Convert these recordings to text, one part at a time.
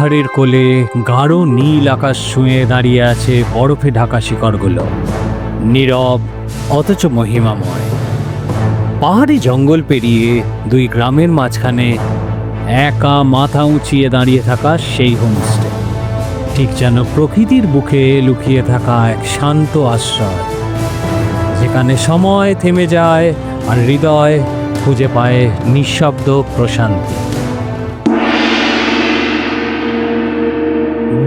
পাহাড়ের কোলে গাঢ় নীল আকাশ ছুঁয়ে দাঁড়িয়ে আছে বরফে ঢাকা শিকড়গুলো। নীরব, অথচ মহিমাময়। পাহাড়ি জঙ্গল পেরিয়ে দুই গ্রামের মাঝখানে একা মাথা উঁচিয়ে দাঁড়িয়ে থাকা সেই হোমস্টে। ঠিক যেন প্রকৃতির বুকে লুকিয়ে থাকা এক শান্ত আশ্রয়। যেখানে সময় থেমে যায় আর হৃদয় খুঁজে পায় নিঃশব্দ প্রশান্তি।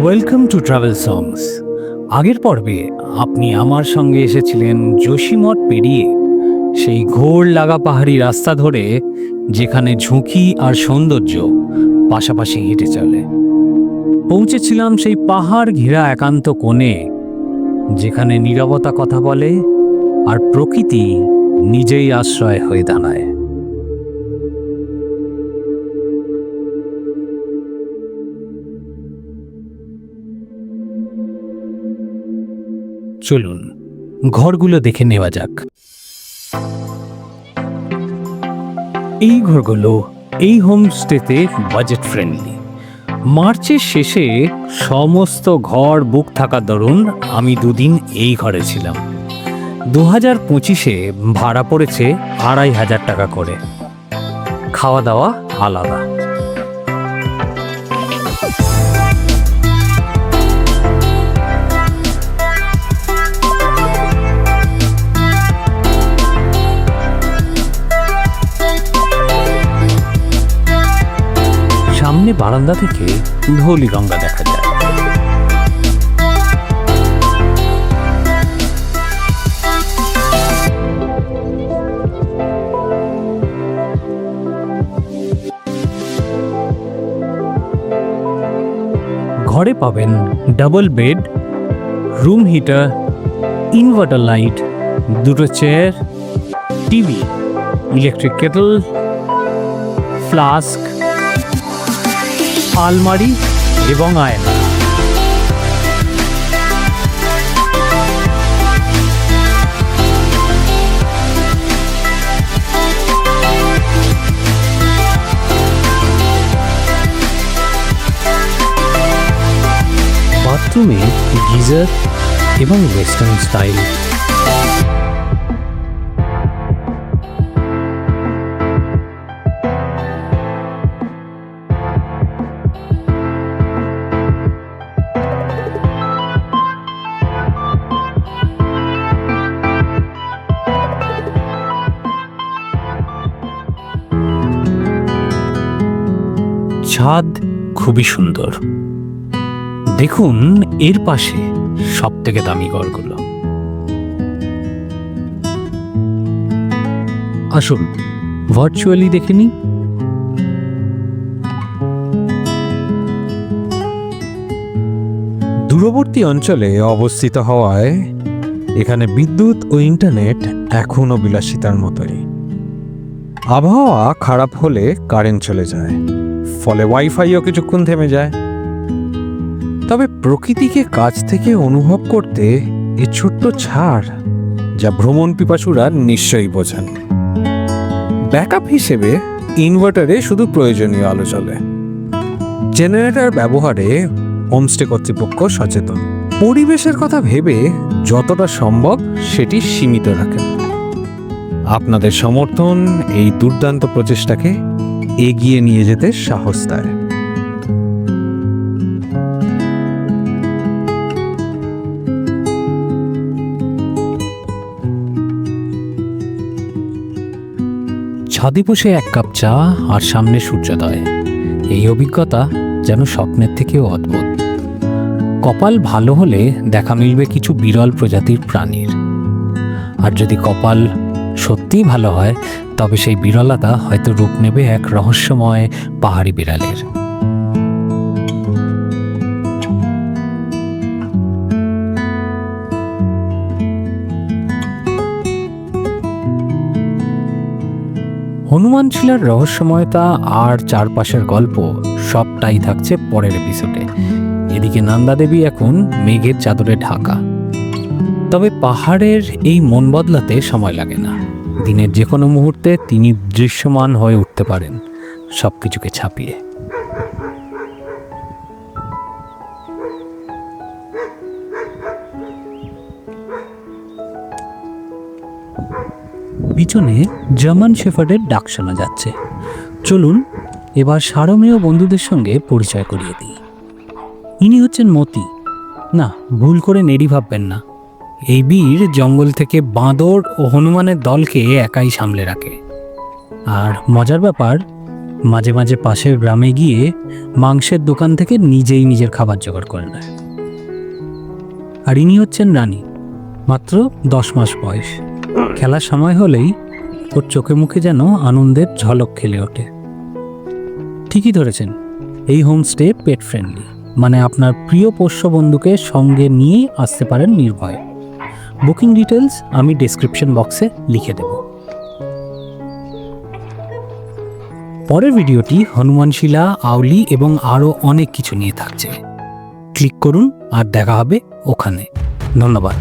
ওয়েলকাম টু ট্রাভেল সংস আগের পর্বে আপনি আমার সঙ্গে এসেছিলেন যোশীমঠ পেরিয়ে, সেই ঘোর লাগা পাহাড়ি রাস্তা ধরে, যেখানে ঝুঁকি আর সৌন্দর্য পাশাপাশি হেঁটে চলে। পৌঁছেছিলাম সেই পাহাড় ঘেরা একান্ত কোণে, যেখানে নীরবতা কথা বলে আর প্রকৃতি নিজেই আশ্রয় হয়ে দাঁড়ায়। চলুন, ঘরগুলো দেখে নেওয়া যাক। এই ঘরগুলো এই হোমস্টেতে বাজেট ফ্রেন্ডলি। মার্চের শেষে সমস্ত ঘর বুক থাকার দরুন আমি দুদিন এই ঘরে ছিলাম। দু হাজার পঁচিশে ভাড়া পড়েছে আড়াই হাজার টাকা করে। খাওয়া দাওয়া আলাদা। বারান্দা থেকে ধৌলি গঙ্গা দেখা যায়। ঘরে পাবেন double bed room heater inverter light দুটো chair TV electric kettle flask আলমারি এবং আয়না। বাথরুমে গিজার এবং ওয়েস্টার্ন স্টাইল। ছাদ খুবই সুন্দর। দেখুন, এর পাশে সব থেকে দামি ঘরগুলো। আসুন ভার্চুয়ালি দেখে নিই। দূরবর্তী অঞ্চলে অবস্থিত হওয়ায় এখানে বিদ্যুৎ ও ইন্টারনেট এখনও বিলাসিতার মতোই। আবহাওয়া খারাপ হলে কারেন্ট চলে যায়। ফলে ওয়াইফাইও কিছুক্ষণ থেমে যায়। তবে প্রকৃতিকে কাছ থেকে অনুভব করতে এই ছোট্ট ছাড় যা ভ্রমণ পিপাসুরা নিশ্চয়ই বোঝেন। ব্যাকআপ হিসেবে ইনভার্টারে শুধু প্রয়োজনীয় আলো চলে জেনারেটর ব্যবহারে হোমস্টে কর্তৃপক্ষ সচেতন। পরিবেশের কথা ভেবে যতটা সম্ভব সেটি সীমিত রাখেন। আপনাদের সমর্থন এই দুর্দান্ত প্রচেষ্টাকে এগিয়ে নিয়ে যেতে সাহস দেয় ছাদে বসে এক কাপ চা আর সামনে সূর্যোদয়। এই অভিজ্ঞতা যেন স্বপ্নের থেকেও অদ্ভুত। কপাল ভালো হলে দেখা মিলবে কিছু বিরল প্রজাতির প্রাণীর। আর যদি কপাল সত্যিই ভালো হয় তবে সেই বিরলতা হয়তো রূপ নেবে এক রহস্যময় পাহাড়ি বিড়ালের। হনুমান শিলার রহস্যময়তা আর চারপাশের গল্প সবটাই থাকছে পরের এপিসোডে এদিকে নন্দা দেবী এখন মেঘের চাদরে ঢাকা। তবে পাহাড়ের এই মন বদলাতে সময় লাগে না। দিনের যে কোনো মুহূর্তে তিনি দৃশ্যমান হয়ে উঠতে পারেন সব কিছুকে ছাপিয়ে। পিছনে জার্মান শেফার্ডের ডাক শোনা যাচ্ছে। চলুন, এবার সারমেয় বন্ধুদের সঙ্গে পরিচয় করিয়ে দিই। ইনি হচ্ছেন মতি। না, ভুল করে নেড়ি ভাববেন না। এই বীর জঙ্গল থেকে বাঁদর ও হনুমানের দলকে একাই সামলে রাখে। আর মজার ব্যাপার, মাঝে মাঝে পাশের গ্রামে গিয়ে মাংসের দোকান থেকে নিজেই নিজের খাবার জোগাড় করে নেয়। আর ইনি হচ্ছেন রানী, মাত্র দশ মাস বয়স। খেলার সময় হলেই ওর চোখে মুখে যেন আনন্দের ঝলক খেলে ওঠে। ঠিকই ধরেছেন, এই হোমস্টে পেট ফ্রেন্ডলি মানে আপনার প্রিয় পোষ্য বন্ধুকে সঙ্গে নিয়ে আসতে পারেন নির্ভয়ে। বুকিং ডিটেলস আমি ডিসক্রিপশন বক্সে লিখে দেব। পরের ভিডিওটি হনুমানশিলা আউলি এবং আরও অনেক কিছু নিয়ে থাকছে। ক্লিক করুন আর দেখা হবে ওখানে। ধন্যবাদ।